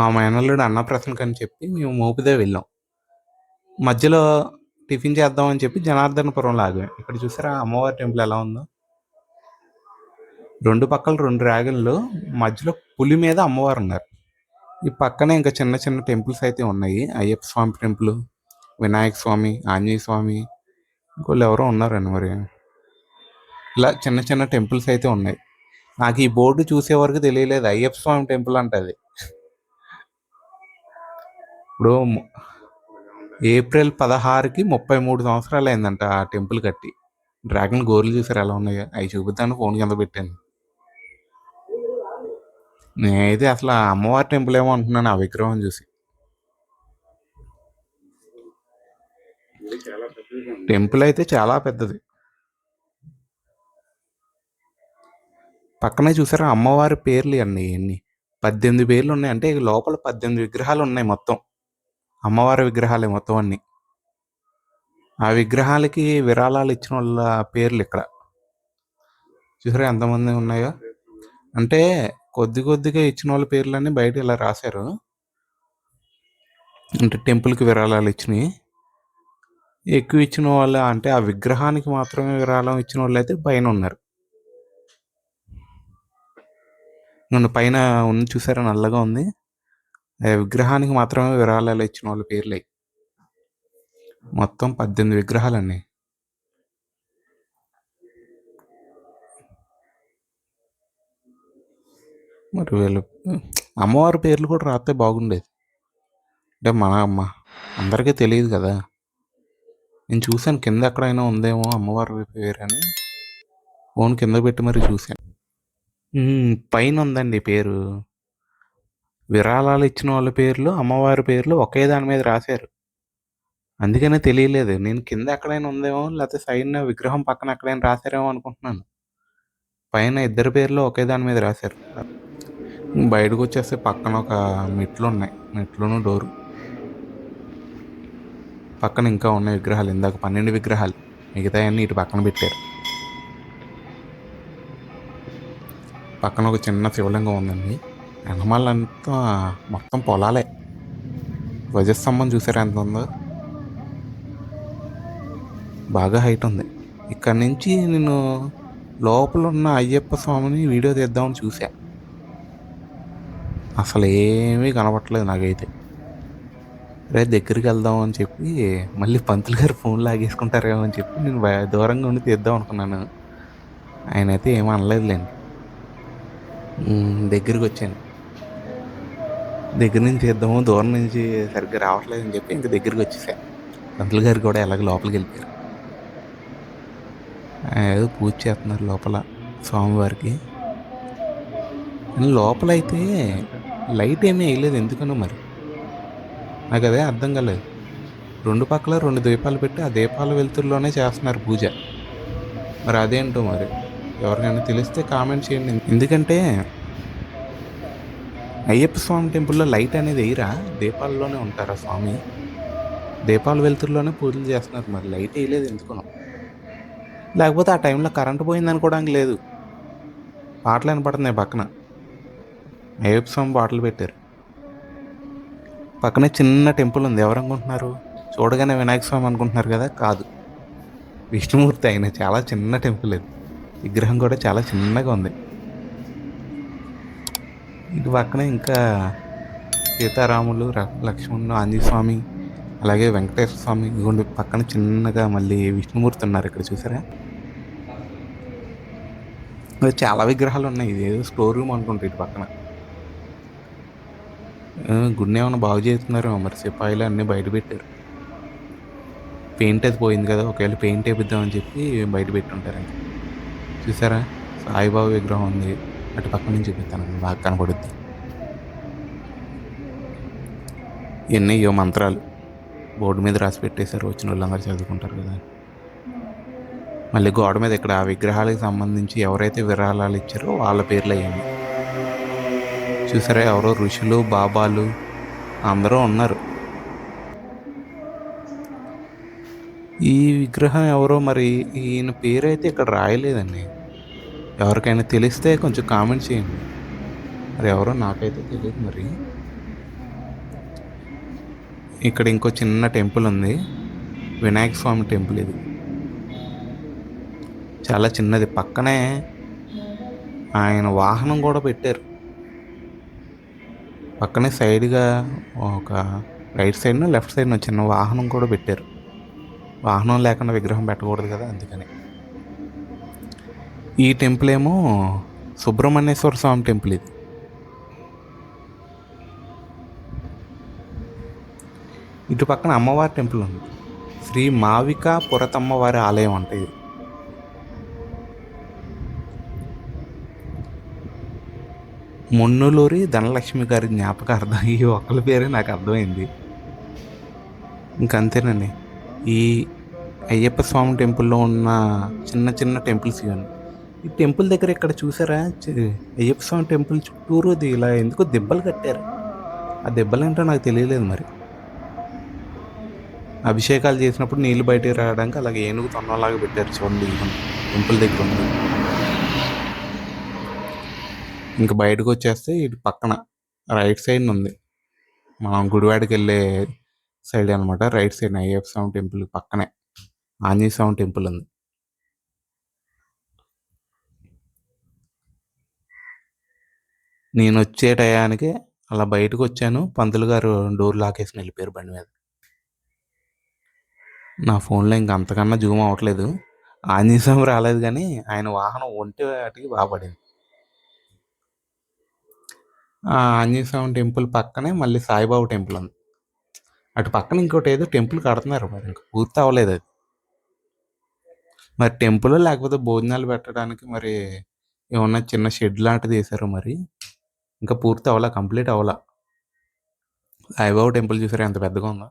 మా మేనల్లుడు అన్నప్రసన్నకి అని చెప్పి మేము మోపిదే వెళ్ళాం. మధ్యలో టిఫిన్ చేద్దామని చెప్పి జనార్దనపురంలో ఆగాం. ఇక్కడ చూసారా అమ్మవారి టెంపుల్ ఎలా ఉందో? రెండు పక్కల రెండు డ్రాగన్లు మధ్యలో పులి మీద అమ్మవారు ఉన్నారు. ఈ పక్కనే ఇంకా చిన్న చిన్న టెంపుల్స్ అయితే ఉన్నాయి. అయ్యప్ప స్వామి టెంపుల్, వినాయక స్వామి, ఆంజనేయ స్వామి ఇంకోళ్ళు ఎవరో ఉన్నారండి మరి. ఇలా చిన్న చిన్న టెంపుల్స్ అయితే ఉన్నాయి. నాకు ఈ బోర్డు చూసే వరకు తెలియలేదు అయ్యప్ప స్వామి టెంపుల్ అంట అది. ఇప్పుడు ఏప్రిల్ పదహారుకి ముప్పై మూడు సంవత్సరాలు అయిందంట ఆ టెంపుల్ కట్టి. డ్రాగన్ గోర్లు చూసారు ఎలా ఉన్నాయో అవి చూపిద్దాను ఫోన్ కింద పెట్టాను. నేనైతే అసలు ఆ అమ్మవారి టెంపుల్ ఏమో అంటున్నాను ఆ విగ్రహం చూసి. టెంపుల్ అయితే చాలా పెద్దది. పక్కనే చూసారా అమ్మవారి పేర్లు అన్నీ ఎన్ని పద్దెనిమిది పేర్లు ఉన్నాయి అంటే లోపల పద్దెనిమిది విగ్రహాలు ఉన్నాయి మొత్తం అమ్మవారి విగ్రహాలే మొత్తం అన్ని. ఆ విగ్రహాలకి విరాళాలు ఇచ్చిన వాళ్ళ పేర్లు ఇక్కడ. చూసారా ఎంతమంది ఉన్నాయో? అంటే కొద్ది కొద్దిగా ఇచ్చిన వాళ్ళ పేర్లన్నీ బయట ఇలా రాశారు. అంటే టెంపుల్కి విరాళాలు ఇచ్చినాయి ఎక్కువ ఇచ్చిన వాళ్ళు అంటే ఆ విగ్రహానికి మాత్రమే విరాళం ఇచ్చిన వాళ్ళు అయితే పైన ఉన్నారు. నన్ను పైన ఉంది చూసారా? నల్లగా ఉంది. విగ్రహానికి మాత్రమే విరాళాలు ఇచ్చిన వాళ్ళ పేర్లే. మొత్తం పద్దెనిమిది విగ్రహాలండి మరి వీళ్ళు అమ్మవారి పేర్లు కూడా రాస్తే బాగుండేది. అంటే మన అమ్మ అందరికీ తెలియదు కదా. నేను చూశాను కింద ఎక్కడైనా ఉందేమో అమ్మవారి పేరు అని. ఫోన్ కింద పెట్టి మరి చూశాను. పైన ఉందండి పేరు. విరాళాలు ఇచ్చిన వాళ్ళ పేర్లు అమ్మవారి పేర్లు ఒకే దాని మీద రాశారు. అందుకనే తెలియలేదు. నేను కింద ఎక్కడైనా ఉందేమో లేకపోతే సైడ్ విగ్రహం పక్కన ఎక్కడైనా రాశారేమో అనుకుంటున్నాను. పైన ఇద్దరు పేర్లు ఒకే దాని మీద రాశారు. బయటకు వచ్చేస్తే పక్కన ఒక మెట్లు ఉన్నాయి మెట్లును డోరు. పక్కన ఇంకా ఉన్నాయి విగ్రహాలు. ఇందాక పన్నెండు విగ్రహాలు. మిగతా అన్నీ ఇటు పక్కన పెట్టారు. పక్కన ఒక చిన్న శివలింగం ఉందండి. వెనమాలంతా మొత్తం పొలాలే. ధ్వజస్తంభం చూసారా ఎంత ఉందో? బాగా హైట్ ఉంది. ఇక్కడ నుంచి నేను లోపల ఉన్న అయ్యప్ప స్వామిని వీడియో తీద్దామని చూసా. అసలు ఏమీ కనపట్లేదు నాకైతే. రే దగ్గరికి వెళ్దాం అని చెప్పి మళ్ళీ పంతులు గారు ఫోన్ లాగేసుకుంటారేమో అని చెప్పి నేను దూరంగా ఉండి తీద్దాం అనుకున్నాను. ఆయన అయితే ఏమీ అనలేదులేండి. దగ్గరికి వచ్చాను. దగ్గర నుంచి చేద్దాము దూరం నుంచి సరిగ్గా రావట్లేదని చెప్పి ఇంక దగ్గరికి వచ్చేసా. పంతులు గారు కూడా ఎలాగ లోపలికి వెళ్ళిపోయారు. ఏదో పూజ చేస్తున్నారు లోపల స్వామివారికి. లోపల అయితే లైట్ ఏమీ వేయలేదు ఎందుకనో మరి. నాకు అదే అర్థం కాలేదు. రెండు పక్కల రెండు దీపాలు పెట్టి ఆ దీపాల వెలుతురులోనే చేస్తున్నారు పూజ. మరి అదేంటో మరి? ఎవరికైనా తెలిస్తే కామెంట్ చేయండి. ఎందుకంటే అయ్యప్ప స్వామి టెంపుల్లో లైట్ అనేది వేయరా? దీపాల్లోనే ఉంటారా స్వామి? దీపాల వెలుతురులోనే పూజలు చేస్తున్నారు మరి. లైట్ వేయలేదు ఎందుకునో. లేకపోతే ఆ టైంలో కరెంటు పోయింది అనుకోవడానికి లేదు. పాటలు వినపడుతున్నాయి పక్కన. అయ్యప్ప స్వామి పాటలు పెట్టారు. పక్కనే చిన్న టెంపుల్ ఉంది. ఎవరు అనుకుంటున్నారు? చూడగానే వినాయక స్వామి అనుకుంటున్నారు కదా? కాదు. విష్ణుమూర్తి అయిన చాలా చిన్న టెంపుల్ ఇది. విగ్రహం కూడా చాలా చిన్నగా ఉంది. ఇటు పక్కనే ఇంకా సీతారాములు ర- లక్ష్మణుడు అలాగే వెంకటేశ్వర స్వామి గుండి పక్కన చిన్నగా మళ్ళీ విష్ణుమూర్తి ఉన్నారు ఇక్కడ చూసారా? చాలా విగ్రహాలు ఉన్నాయి. ఇది ఏదో స్టోర్ రూమ్ అనుకుంటా ఇటు పక్కన. గుడిని ఏమైనా బాగు చేస్తున్నారు మరి. సిపాయిలు అన్నీ బయట పెట్టారు. పెయింట్ అది పోయింది కదా ఒకవేళ పెయింట్ వేపిద్దామని చెప్పి బయట పెట్టి ఉంటారు చూసారా? సాయిబాబా విగ్రహం ఉంది. అటు పక్క నుంచి చూపిస్తాను. బాగా కనపడుద్ది. ఎన్నయ్యో మంత్రాలు బోర్డు మీద రాసి పెట్టేశారు. వచ్చిన వాళ్ళందరూ చదువుకుంటారు కదా. మళ్ళీ గోడ మీద ఇక్కడ ఆ విగ్రహాలకు సంబంధించి ఎవరైతే విరాళాలు ఇచ్చారో వాళ్ళ పేర్లు అయ్యింది చూసారా? ఎవరో ఋషులు బాబాలు అందరూ ఉన్నారు. ఈ విగ్రహం ఎవరో మరి ఈయన పేరైతే ఇక్కడ రాయలేదండి. ఎవరికైనా తెలిస్తే కొంచెం కామెంట్ చేయండి. మరి ఎవరో నాకైతే తెలియదు మరి. ఇక్కడ ఇంకో చిన్న టెంపుల్ ఉంది. వినాయక స్వామి టెంపుల్ ఇది. చాలా చిన్నది. పక్కనే ఆయన వాహనం కూడా పెట్టారు. పక్కనే సైడ్గా ఒక రైట్ సైడ్ను లెఫ్ట్ సైడ్ను చిన్న వాహనం కూడా పెట్టారు. వాహనం లేకుండా విగ్రహం పెట్టకూడదు కదా అందుకని. ఈ టెంపుల్ ఏమో సుబ్రహ్మణ్యేశ్వర స్వామి టెంపుల్ ఇది. ఇటు పక్కన అమ్మవారి టెంపుల్ ఉంది. శ్రీ మావిక పురతమ్మవారి ఆలయం అంటే ఇది. మొన్నులూరి ధనలక్ష్మి గారి జ్ఞాపకార్థం ఈ ఒక్కరి పేరే నాకు అర్థమైంది. ఇంకంతేనండి. ఈ అయ్యప్ప స్వామి టెంపుల్లో ఉన్న చిన్న చిన్న టెంపుల్స్ ఇవన్నీ. ఈ టెంపుల్ దగ్గర ఇక్కడ చూసారా? అయ్యప్ప స్వామి టెంపుల్ చుట్టూరు ఇలా ఎందుకో దెబ్బలు కట్టారు. ఆ దెబ్బలు ఏంటో నాకు తెలియలేదు మరి. అభిషేకాలు చేసినప్పుడు నీళ్ళు బయటికి రావడానికి అలాగే ఏనుగు తొన్నలాగా పెట్టారు చూడండి టెంపుల్ దగ్గర ఉంది. ఇంకా బయటకు వచ్చేస్తే ఇటు పక్కన రైట్ సైడ్ ఉంది. మనం గుడివాడకి వెళ్ళే సైడ్ అనమాట right side Ayyappa Swami temple పక్కనే. ఆంజనేయ స్వామి టెంపుల్ ఉంది. నేను వచ్చే టయానికి అలా బయటకు వచ్చాను పంతులు గారు డోర్ లాకేసి వెళ్ళిపోయారు బండి మీద. నా ఫోన్లో ఇంక అంతకన్నా జూమ్ అవ్వట్లేదు. ఆంజనేయ స్వామి రాలేదు కానీ ఆయన వాహనం ఒంటి వాటికి బాగుపడింది ఆ టెంపుల్ పక్కనే మళ్ళీ సాయిబాబు టెంపుల్ ఉంది. అటు పక్కన ఇంకోటి ఏదో టెంపుల్ కడుతున్నారు మరి ఇంకా పూర్తి అవ్వలేదు అది. మరి టెంపుల్ లేకపోతే భోజనాలు పెట్టడానికి మరి ఏమన్నా చిన్న షెడ్ లాంటిది వేసారు మరి? ఇంకా పూర్తి అవ్వాలా కంప్లీట్ అవ్వాలా? సాయిబాబా టెంపుల్ చూసారా? ఎంత పెద్దగా ఉందో.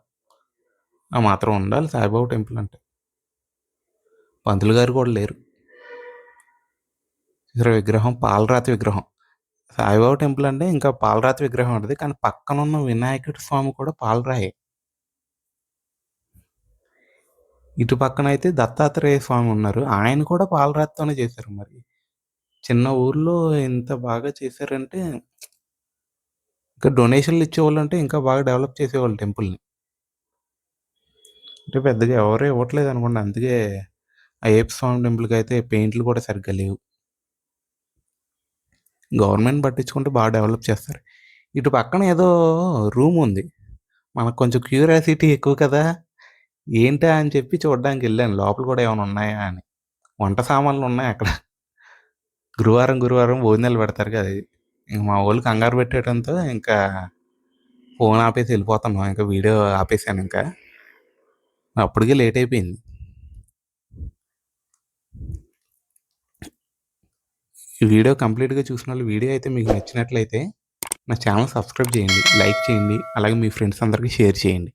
ఆ మాత్రం ఉండాలి సాయిబాబా టెంపుల్ అంటే. పంతులు గారు కూడా లేరు. చూసారా? విగ్రహం పాలరాతి విగ్రహం. సాయిబాబా టెంపుల్ అంటే ఇంకా పాలరాతి విగ్రహం ఉంటుంది కానీ పక్కన ఉన్న వినాయకుడి స్వామి కూడా పాలరాయే. ఇటు పక్కన అయితే దత్తాత్రేయ స్వామి ఉన్నారు. ఆయన కూడా పాలరాతితోనే చేశారు మరి. చిన్న ఊర్లో ఎంత బాగా చేశారంటే ఇంకా డొనేషన్లు ఇచ్చేవాళ్ళు అంటే ఇంకా బాగా డెవలప్ చేసేవాళ్ళు టెంపుల్ని. అంటే పెద్దగా ఎవరు ఇవ్వట్లేదు అనుకోండి. అందుకే అయ్యప్ప స్వామి టెంపుల్కి అయితే పెయింట్లు కూడా సరిగ్గా లేవు. గవర్నమెంట్ పట్టించుకుంటే బాగా డెవలప్ చేస్తారు. ఇటు పక్కన ఏదో రూమ్ ఉంది. మనకు కొంచెం క్యూరియాసిటీ ఎక్కువ కదా. ఏంటా అని చెప్పి చూడడానికి వెళ్ళాను. లోపల కూడా ఏమైనా ఉన్నాయా అని. వంట సామాన్లు ఉన్నాయి అక్కడ. గురువారం గురువారం భోజనాలు పెడతారు కదా. ఇంక మా వాళ్ళు కంగారు పెట్టడంతో ఇంకా ఫోన్ ఆపేసి వెళ్ళిపోతున్నాం ఇంకా వీడియో ఆపేసాను ఇంకా. అప్పటికే లేట్ అయిపోయింది. ఈ వీడియో కంప్లీట్గా చూసిన వాళ్ళు వీడియో అయితే మీకు నచ్చినట్లయితే నా ఛానల్ సబ్స్క్రైబ్ చేయండి లైక్ చేయండి అలాగే మీ ఫ్రెండ్స్ అందరికీ షేర్ చేయండి.